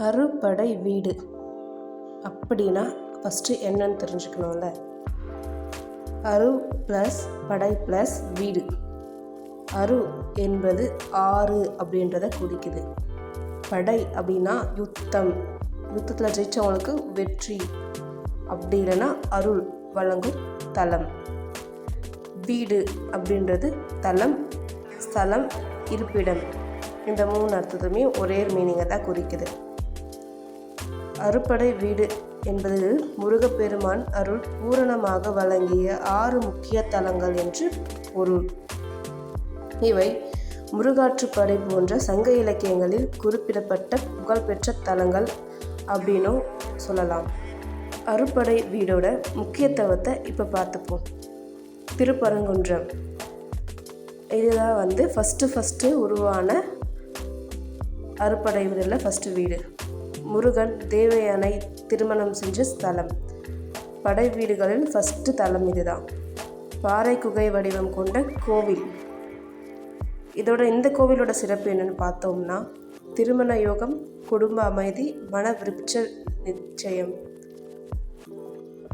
அறுபடை வீடு. அப்படின்னா ஃபஸ்ட்டு என்னன்னு தெரிஞ்சுக்கணும்ல. அரு ப்ளஸ் படை ப்ளஸ் வீடு. அரு என்பது ஆறு அப்படின்றத குறிக்குது. படை அப்படின்னா யுத்தம். யுத்தத்தில் ஜெயித்தவங்களுக்கு வெற்றி. அப்படி இல்லைன்னா அருள் வழங்கும் தலம். வீடு அப்படின்றது தலம் ஸ்தலம் இருப்பிடம். இந்த மூணு அர்த்தத்துமே ஒரே மீனிங்கை தான் குறிக்குது. அறுபடை வீடு என்பது முருகப்பெருமான் அருள் பூரணமாக வழங்கிய ஆறு முக்கிய தலங்கள் என்று பொருள். இவை முருகாற்றுப்படை போன்ற சங்க இலக்கியங்களில் குறிப்பிடப்பட்ட புகழ்பெற்ற தலங்கள் அப்படின்னும் சொல்லலாம். அறுபடை வீடோட முக்கியத்துவத்தை இப்போ பார்த்துப்போம். திருப்பரங்குன்றம். இதுதான் வந்து ஃபஸ்ட்டு ஃபஸ்ட்டு உருவான அறுபடை வீடில் ஃபஸ்ட்டு வீடு. முருகன் தேவயானை திருமணம் செஞ்ச ஸ்தலம். படை வீடுகளில் ஃபஸ்ட்டு தலம் இதுதான். பாறை குகை வடிவம் கொண்ட கோவில். இதோட இந்த கோவிலோட சிறப்பு என்னென்னு பார்த்தோம்னா திருமண யோகம் குடும்ப அமைதி மன விருட்ச நிச்சயம்.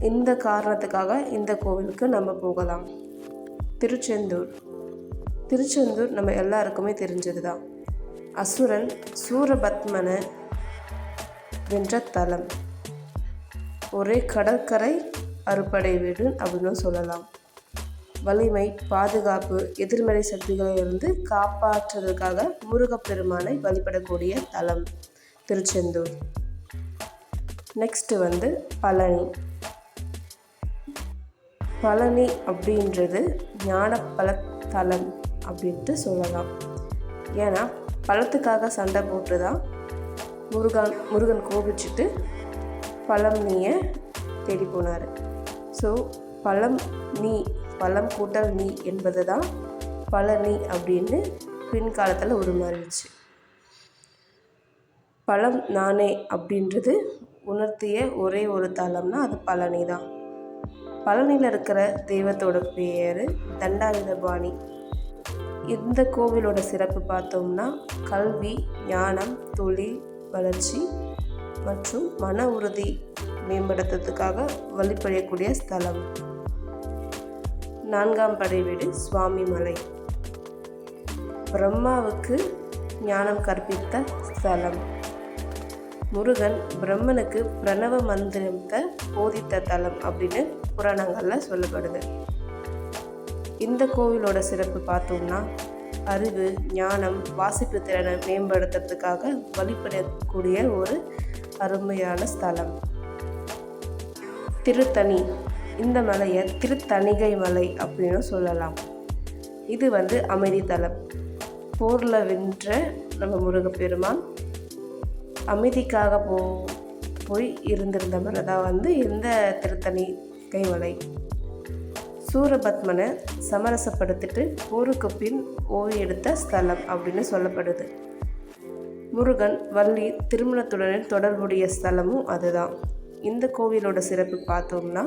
இந்த காரணத்துக்காக இந்த கோவிலுக்கு நம்ம போகலாம். திருச்செந்தூர். திருச்செந்தூர் நம்ம எல்லாருக்குமே தெரிஞ்சது தான் அசுரன் சூரபத்மனை வென்ற தலம் ஒரே கடற்கரை அறுபடை வீடு அப்படின்னு சொல்லலாம். வலிமை பாதுகாப்பு எதிர்மறை சக்திகளிலிருந்து காப்பாற்றுவதற்காக முருகப்பெருமானை வழிபடக்கூடிய தலம் திருச்செந்தூர். நெக்ஸ்ட்டு வந்து பழனி. பழனி அப்படின்றது ஞான தலம் அப்படின்ட்டு சொல்லலாம். ஏன்னா பழத்துக்காக சண்டை போட்டு தான் முருகன் முருகன் கோபிச்சுட்டு பழம் நீயை தேடி போனார். ஸோ பழம் நீ பழம் கூட்டல் நீ என்பது தான் பழனி அப்படின்னு பின்காலத்தில் உருமாறிடுச்சு. பழம் நானே அப்படின்றது உணர்த்திய ஒரே ஒரு தலம்னா அது பழனி தான். பழனியில் இருக்கிற தெய்வத்தோட பேர் தண்டாயுதபாணி இந்த கோவிலோட சிறப்பு பார்த்தோம்னா கல்வி ஞானம் தொழில் வளர்ச்சி மற்றும் மன உறுதி மேம்படுத்துறதுக்காக வழிபடக்கூடிய ஸ்தலம். நான்காம் படை வீடு சுவாமி மலை பிரம்மாவுக்கு ஞானம் கற்பித்த ஸ்தலம். முருகன் பிரம்மனுக்கு பிரணவ மந்திரத்தை போதித்த தலம் அப்படின்னு புராணங்களில் சொல்லப்படுது. இந்த கோவிலோட சிறப்பு பார்த்தோம்னா அறிவு ஞானம் வாசிப்பு திறனை மேம்படுத்துறதுக்காக வழிபடக்கூடிய ஒரு அருமையான ஸ்தலம். திருத்தணி. இந்த மலையை திருத்தணிகை மலை அப்படின்னு சொல்லலாம். இது வந்து அமைதி தலம். போரில் வென்ற நம்ம முருகப்பெருமான் அமைதிக்காக போ போய் இருந்திருந்த மலை தான் வந்து இந்த திருத்தணி கைமலை சூரபத்மனை சமரசப்படுத்திட்டு போருக்கு பின் ஓய்வு எடுத்த ஸ்தலம் அப்படின்னு சொல்லப்படுது. முருகன் வள்ளி திருமணத்துடன் தொடர்புடைய ஸ்தலமும் அதுதான். இந்த கோவிலோட சிறப்பு பார்த்தோம்னா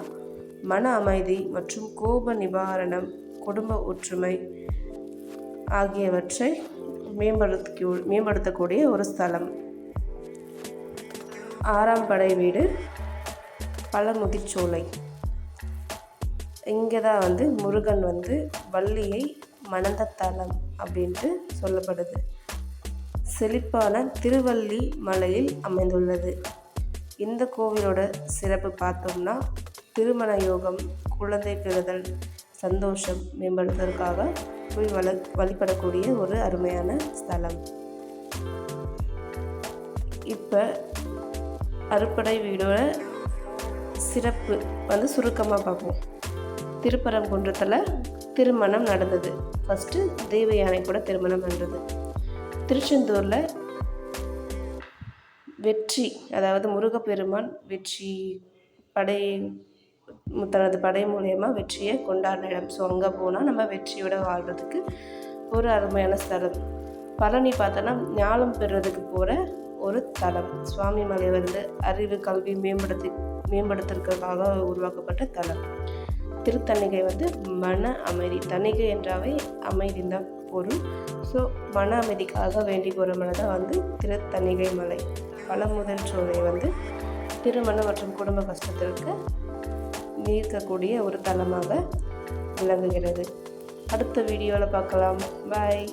மன அமைதி மற்றும் கோப நிவாரணம் குடும்ப ஒற்றுமை ஆகியவற்றை மேம்படுத்த மேம்படுத்தக்கூடிய ஒரு ஸ்தலம். ஆறாம் படை வீடு பழமுதிர்ச்சோலை இங்கே தான் வந்து முருகன் வந்து வள்ளியை மணந்த தலம் அப்படின்ட்டு சொல்லப்படுது. செழிப்பான திருவள்ளி மலையில் அமைந்துள்ளது. இந்த கோவிலோட சிறப்பு பார்த்தோம்னா திருமண யோகம் குழந்தை பெறுதல் சந்தோஷம் மேம்படுத்துவதற்காக போய் வள வழிபடக்கூடிய ஒரு அருமையான ஸ்தலம். இப்போ அறுப்படை வீடோட சிறப்பு வந்து சுருக்கமாக பார்ப்போம். திருப்பரங்குன்றத்தில் திருமணம் நடந்தது. ஃபஸ்ட்டு தெய்வ யானை கூட திருமணம் நடந்தது திருச்செந்தூரில் வெற்றி அதாவது முருகப்பெருமான் வெற்றி படை தனது படை மூலயமா வெற்றியை கொண்டாடின இடம். ஸோ அங்கே போனால் நம்ம வெற்றியோட வாழ்கிறதுக்கு ஒரு அருமையான ஸ்தலம். பழனி பார்த்தோன்னா ஞானம் பெறுறதுக்கு போகிற ஒரு தலம். சுவாமி மலை வந்து அறிவு கல்வி மேம்படுத்தி மேம்படுத்துறதுக்காக உருவாக்கப்பட்ட தலம். திருத்தணிகை வந்து மன அமைதி. தணிகை என்றாவே அமைதி தான் பொருள். ஸோ மன அமைதிக்காக வேண்டி போகிற மலை தான் வந்து திருத்தணிகை மலை. பழமுதல் சோலை வந்து திருமணம் மற்றும் குடும்ப கஷ்டத்திற்கு நீர்க்கக்கூடிய ஒரு தலமாக விளங்குகிறது. அடுத்த வீடியோவில் பார்க்கலாம். பாய்